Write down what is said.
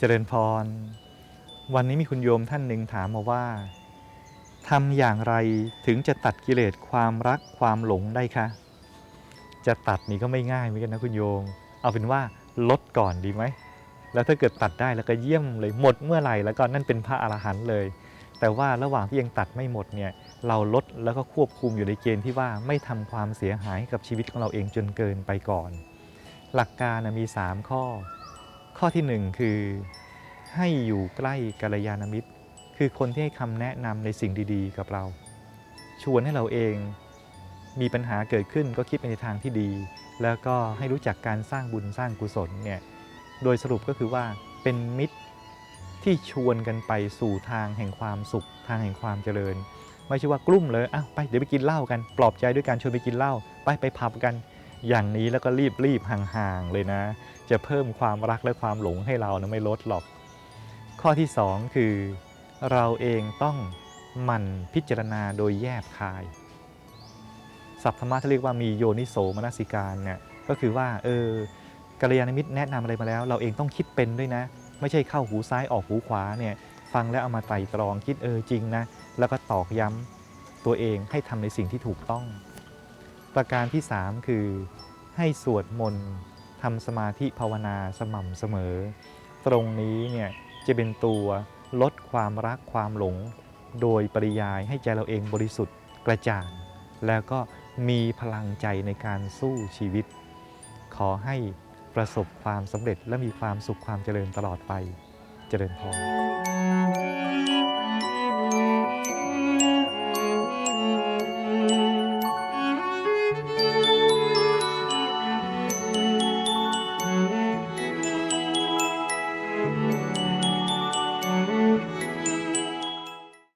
เจริญพร วันนี้มีคุณโยมท่านหนึ่งถามมาว่าทำอย่างไรถึงจะตัดกิเลสความรักความหลงได้คะจะตัดนี่ก็ไม่ง่ายเหมือนกันนะคุณโยม เอาเป็นว่าลดก่อนดีไหม แล้วถ้าเกิดตัดได้แล้วก็เยี่ยมเลยหมดเมื่อไหร่แล้วก็นั่นเป็นพระอรหันต์เลย แต่ว่าระหว่างที่ยังตัดไม่หมดเนี่ยเราลดแล้วก็ควบคุมอยู่ในเกณฑ์ที่ว่าไม่ทำความเสียหายกับชีวิตของเราเองจนเกินไปก่อน หลักการมี 3 ข้อ ข้อทีหนึ่1 คือให้อยู่ใกล้กัลยาณมิตร คือคนที่ให้คำแนะนำในสิ่งดีๆ กับเรา ชวนให้เราเองมีปัญหาเกิดขึ้นก็คิดไปในทางที่ดี แล้วก็ให้รู้จักการสร้างบุญสร้างกุศลเนี่ยโดยสรุปก็คือว่าเป็นมิตรที่ชวนกันไปสู่ทางแห่งความสุข ทางแห่งความเจริญ ไม่ใช่ว่ากลุ่มเลยอ้าวไปเดี๋ยวไปกินเหล้ากันปลอบใจด้วยการชวนไปกินเหล้าไปไปผับกัน อย่างนี้แล้วก็รีบรีบห่างๆเลยนะ จะเพิ่มความรักและความหลงให้เรานะไม่ลดหรอก ข้อที่ 2 คือ เราเองต้องหมั่นพิจารณาโดยแยบคายศัพท์ธรรมะที่เรียกว่ามีโยนิโสมนสิการเนี่ยก็คือว่าเออกัลยาณมิตรแนะนำอะไรมาแล้ว เราเองต้องคิดเป็นด้วยนะ ไม่ใช่เข้าหูซ้ายออกหูขวาเนี่ยฟังแล้วเอามาไตร่ตรองคิดเออจริงนะแล้วก็ตอกย้ำตัวเองให้ทำในสิ่งที่ถูกต้อง ประการที่ 3 คือให้สวดมนต์ ทำสมาธิภาวนาสม่ำเสมอ ตรงนี้เนี่ยจะเป็นตัวลดความรักความหลง โดยปริยายให้ใจเราเองบริสุทธิ์กระจ่าง แล้วก็มีพลังใจในการสู้ชีวิต ขอให้ประสบความสำเร็จและมีความสุขความเจริญตลอดไป เจริญพร